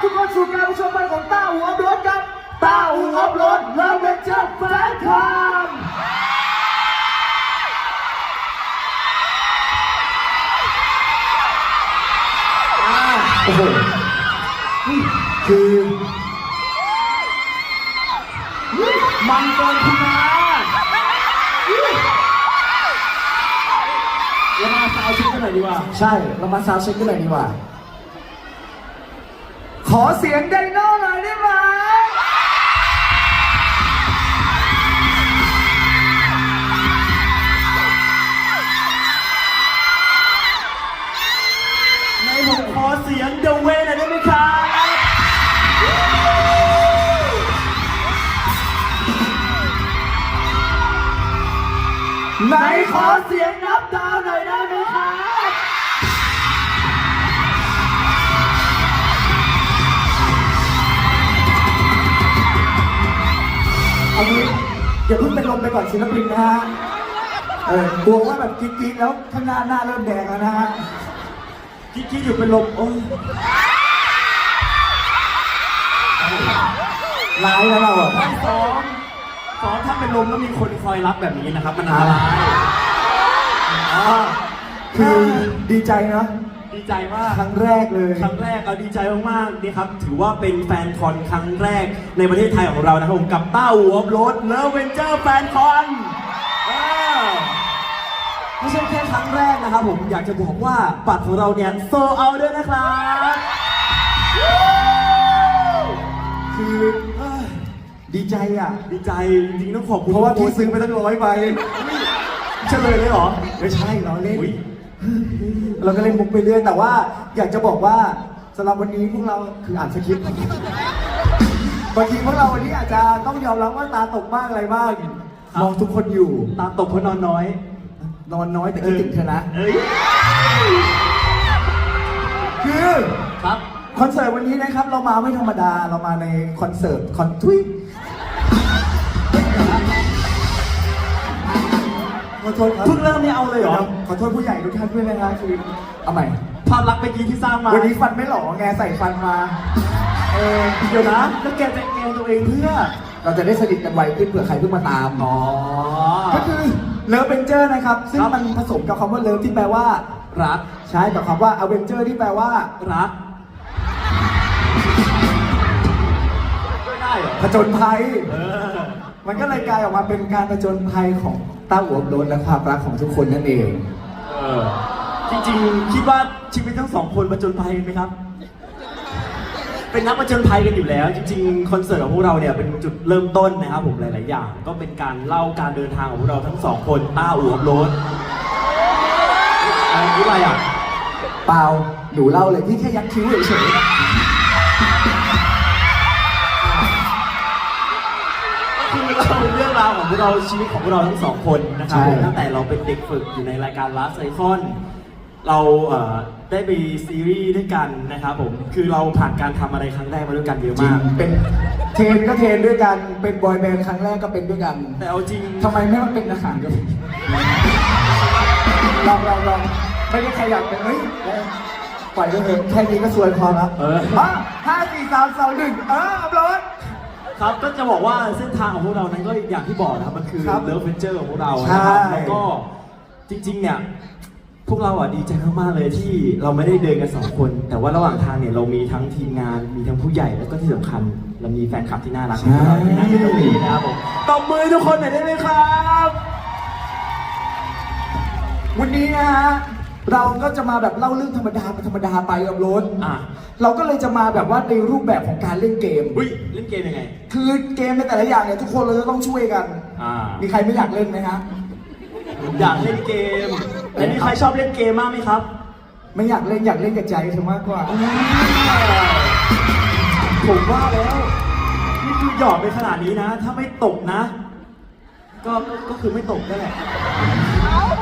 ทุกคนสู่การผู้ชมไปของต้าหัวรถกันต้าหัวรถเริ่มเป็นเจ้าแฟนคลับโอ้โหนี่คือมันเกินคุณนะเรามาซาวเช็คกันหน่อยดีกว่า ใช่ เรามาซาวเช็คกันหน่อยดีกว่า ขอเสียงไดโน่หน่อยได้ไหมในผมขอเสียงเดเวนหน่อยได้ไหมครับไหนขอเสียงนับดาวหน่อยได้ไหมครับ เอางี้อย่าเพิ่งเป็นลมไปก่อนศิลปินนะฮะเออกลัวว่าแบบกรี๊ดๆแล้วข้างหน้าหน้าเริ่มแดงแล้วนะฮะคิดคิดอยู่เป็นลมโอ้ยร้ายแล้วเราอะไม่ซ้อมซ้อมถ้าเป็นลมแล้วมีคนคอยรับแบบนี้นะครับ มันอันตรายอ่าคือดีใจเนาะ ดีใจมากครั้งแรกเลยครั้งแรกเราดีใจมากๆนี่ครับถือว่าเป็นแฟนคอนครั้งแรกในประเทศไทยของเรานะครับผมกับต้าหัวรถเลเวนเจอร์แฟนคอนไม่ใช่แค่ครั้งแรกนะครับผมอยากจะบอกว่าบัตรของเราเนี่ยโซเอาด้วยนะครับคือเอ้ยดีใจอะ ดีใจจริงๆต้องขอบคุณเพราะว่าพี่ซื้อไปตั้งร้อยใบเฉลยเลยเหรอไม่ใช่เราเล่นอุ๊ย เราก็เล่นมุกไปเรื่อยแต่ว่าอยากจะบอกว่าสำหรับวันนี้พวกเราคืออ่านสคริปต์บางทีพวกเราวันนี้อาจจะต้องยอมรับว่าตาตกบ้างอะไรบ้างมองทุกคนอยู่ ตาตกเพราะนอนน้อย นอนน้อยแต่คิดถึงเธอนะเอ้ยคือครับคอนเสิร์ตวันนี้นะครับเรามาไม่ธรรมดาเรามาในคอนเสิร์ตคอนทุยข อโทษครับเพิ่งเริ่มเนี่ยเอาเลยเหรอขอโทษผู้ใหญ่ทุกท่านด้วยนะครับคือเอาใหม่ภาพลักษณ์เมื่อกี้ที่สร้างมา วันนี้ฟันไม่หล่อไงใส่ฟันมา เออเดี๋ยวนะแล้วแกจะแกล้งตัวเองเพื่อ เราจะได้สนิทกันไวขึ้นเผื่อใครเพิ่งมาตามอ๋อ ก็คือเลิฟเวนเจอร์นะครับ ซึ่งครับมันผสมกับคำว่าเลิฟที่แปลว่า รัก ใช้กับคำว่าอเวนเจอร์ที่แปลว่า รักไม่ได้เหรอผจญภัย เออ มันก็เลยกลายออกมาเป็นการผจญภัยของ ต้าหัวโดนและความรักของทุกคนนั่นเอง เออจริงๆ คิดว่าชีวิตทั้งสองคนประจนภัยไหมครับ เป็นนักประจนภัยกันอยู่แล้ว จริงๆ คอนเสิร์ตของพวกเราเนี่ยเป็นจุดเริ่มต้นนะครับผมหลาย ๆ อย่าง ก็เป็นการเล่าการเดินทางของพวกเราทั้งสองคนต้าอู่อับโรดอะไรนี่อะไรอะ เปล่า หนูเล่าเลยพี่แค่ยักคิ้วเฉยคื พวกเราชีวิตของพวกเราทั้งสองคนนะครับผมตั้งแต่เราเป็นเด็กฝึกอยู่ในรายการ Last Icon เราเอ่อได้ไปซีรีส์ด้วยกันนะครับผมคือเราผ่านการทำอะไรครั้งแรกมาด้วยกันเยอะจริงมาก เป็นเทรนก็เทรนด้วยกัน เป็นบอยแบนด์ครั้งแรกก็เป็นด้วยกันแต่เอาจริง ทำไมไม่มาเป็นอาหารกันลองลองลองไม่ได้ใครอยากเป็นเฮ้ยปล่อยไปเถอะแค่นี้ก็สวยพอแล้วเออ มาห้าสี่สามสองหนึ่งเอออัพโหลด ครับก็จะบอกว่าเส้นทางของพวกเรานั้นก็อย่างที่บอกนะครับมันคือครับเลิฟเวนเจอร์ของพวกเรานะครับใช่ แล้วก็จริงๆเนี่ยพวกเราอะดีใจมากๆเลยที่เราไม่ได้เดินกันสองคน แต่ว่าระหว่างทางเนี่ยเรามีทั้งทีมงานมีทั้งผู้ใหญ่แล้วก็ที่สำคัญ เรามีแฟนคลับที่น่ารักของเราที่นั่งอยู่ตรงนี้นะครับผมตบมือให้ทุกคนหน่อยได้ไหมครับ วันนี้นะฮะ เราก็จะมาแบบเล่าเรื่องธรรมดาธรรมดาไปอัพโหลดอะ เราก็เลยจะมาแบบว่าในรูปแบบของการเล่นเกมอุ้ยเล่นเกมยังไง คือเกมในแต่ละอย่างเนี่ยทุกคนเราจะต้องช่วยกัน อ่ามีใครไม่อยากเล่นไหมฮะอยากเล่นเกมแล้วมีใครชอบเล่นเกมมากไหมครับ ไม่อยากเล่นอยากเล่นกับใจเธอมากกว่า ผมว่าแล้ว นี่คือหยอดไปขนาดนี้นะ ถ้าไม่ตกนะ ก็ก็ก็คือไม่ตกนั่นแหละ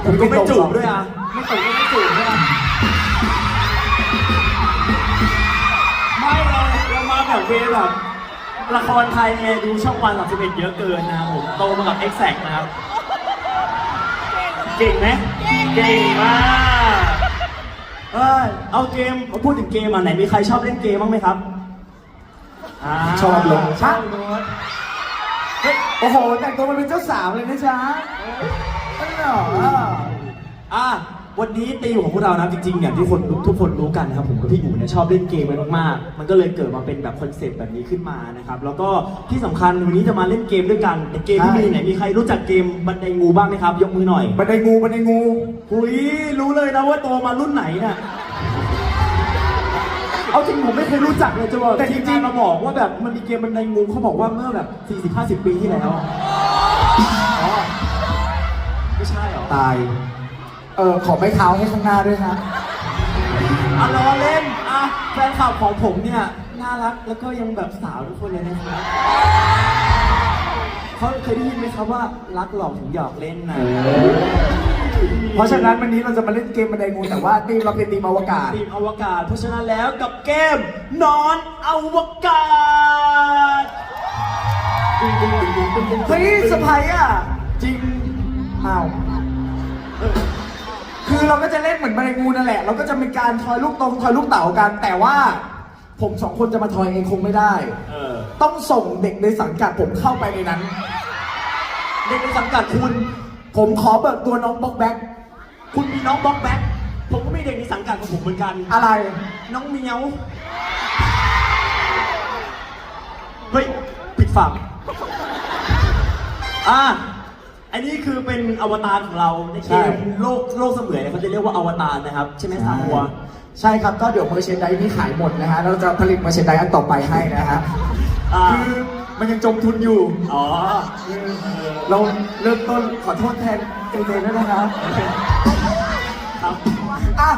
ผมก็ไม่จูบด้วยอะ ไม่ตกก็ไม่จูบด้วยอะไม่เลยเรามาแบบเวแบบละครไทยไงดูช่องวันสามสิบเอ็ดเยอะเกินนะผมโตมากับ e x a c t นะครับเก่งไหมเก่งมากเออเอาเกมพูดถึงเกมอะไหนมีใครชอบเล่นเกมบ้างไหมครับาชอบเลยชอบเลยโอ้โหแต่งตัวมาเป็นเจ้าสาวเลยนะจ๊ะเออเหรออะ วันนี้ตีมของพวกเรานะจริงๆอย่างที่คนทุกคนรู้กันนะครับผมกับพี่หมูเนี่ยชอบเล่นเกมกันมากๆ มันก็เลยเกิดมาเป็นแบบคอนเซปต์แบบนี้ขึ้นมานะครับแล้วก็ที่สำคัญวันนี้จะมาเล่นเกมด้วยกันแต่เกมที่มีไหนมีใครรู้จักเกมบันไดงูบ้างไหมครับ ยกมือหน่อยบันไดงูบันไดงูหุยรู้เลยนะว่าโตมารุ่นไหนเนี่ยเอาจริงผมไม่เคยรู้จักเลยจะบอกแต่จทีริมงงานมาบอกว่าแบบมันมีเกมบันไดงูเขาบอกว่าเมื่อแบบ40-50 ปีที่แล้วอ๋อไม่ใช่เหรอๆตาย เออขอไม่เท้าให้ข้างหน้าด้วยฮะอะล้อเล่นอะแฟนคลับของผมเนี่ยน่ารักแล้วก็ยังแบบสาวทุกคนเลยนะครับเขาเคยได้ยินไหมครับว่ารักหลอกถึงหยอกเล่นนะเพราะฉะนั้นวันนี้เราจะมาเล่นเกมบันไดงูแต่ว่าทีมเราเป็นทีมอวกาศทีมอวกาศ เพราะฉะนั้นแล้วกับเกมนอนอวกาศตึงตึงตึงตึงเฮ้ยเซอร์ไพรส์อะจริงอ้าว คือเราก็จะเล่นเหมือนแมลงงูนั่นแหละ เราก็จะมีการทอยลูกตรงทอยลูกเต๋ากัน แต่ว่าผมสองคนจะมาทอยเองคงไม่ได้ เออ ต้องส่งเด็กในสังกัดผมเข้าไปในนั้น เด็กในสังกัดคุณ ผมขอเบิกตัวน้องบ็อกแบ็คคุณมีน้องบ็อกแบ็คผมก็มีเด็กในสังกัดของผมเหมือนกัน อะไร น้องเมียว เฮ้ย ปิดฝั่งอะ อันนี้คือเป็นอวตารของเราในเกมโลกโลกเสมือนเนี่ยเขาจะเรียกว่าอวตารนะครับ ใช่ไหมซามัว ใช่ครับก็เดี๋ยวเมอร์เชนไดนี้ขายหมดนะฮะเราจะผลิตเมอร์เชนไดอันต่อไปให้นะฮะอ่า คือมันยังจมทุนอยู่ อ๋อ เราเริ่มต้นขอโทษแทนเจเจด้วยนะครับครับ อะ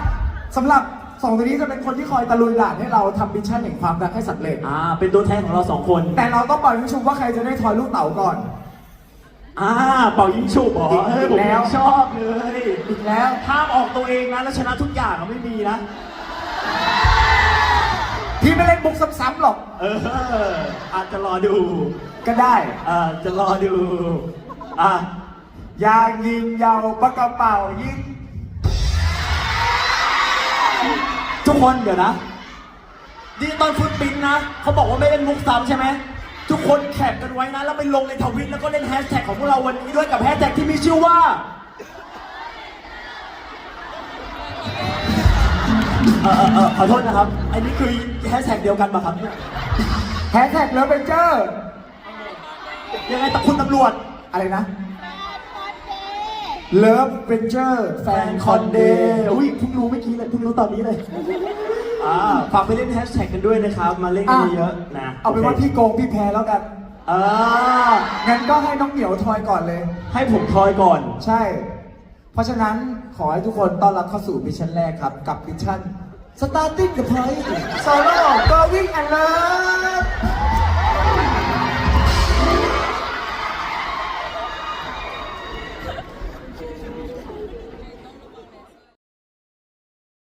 สำหรับสองตัวนี้จะเป็นคนที่คอยตะลุยหลานให้เราทำมิชชั่นแห่งความรักให้สำเร็จ อ่า เป็นตัวแทนของเราสองคน แต่เราต้องปล่อยผู้ชมว่าใครจะได้ทอยลูกเต๋าก่อน อ่าเป่ายิงฉุบเหรอเฮ้ยผมแล้วชอบเลยอีกแล้วห้ามออกตัวเองนะแล้วชนะทุกอย่างอะไม่มีนะพี่ไม่เล่นบุกซ้ำๆหรอก เออ อาจจะรอดูก็ได้ อ่าจะรอดูอะยางยิงยาวปากกระเป๋ายิง ทุกคนเดี๋ยวนะดิจิตอลฟุตปรินท์นะ เขาบอกว่าไม่เล่นมุกซ้ำใช่ไหม ทุกคนแคปกันไว้นะ แล้วไปลงในทวิตแล้วก็เล่นแฮชแท็กของพวกเราวันนี้ด้วยกับแฮชแท็กที่มีชื่อว่า เออเออเออขอโทษนะครับ อันนี้คือแฮชแท็กเดียวกันปะครับเนี่ยแฮชแท็กเลิฟเนเจอร์ยังไงแต่คุณตำรวจ อะไรนะเลิฟเนเจอร์แฟแฟนนคคออนนเดเดย์ย์อุ้ยเพิ่งรู้เมื่อกี้เลยเพิ่งรู้ตอนนี้เลย อ่าฝากไปเล่นแฮชแท็กกันด้วยนะครับ มาเล่นกันเยอะๆนะเอาเป็นว่าโคพี่โกงพี่แพ้แล้วกันอ่างั้นก็ให้น้องเหมียวทอยก่อนเลย ให้ผมทอยก่อน ใช่ เพราะฉะนั้นขอให้ทุกคนต้อนรับเข้าสู่มิชชั่นแรกครับ กับมิชชั่น Starting the Point Solo Going and Love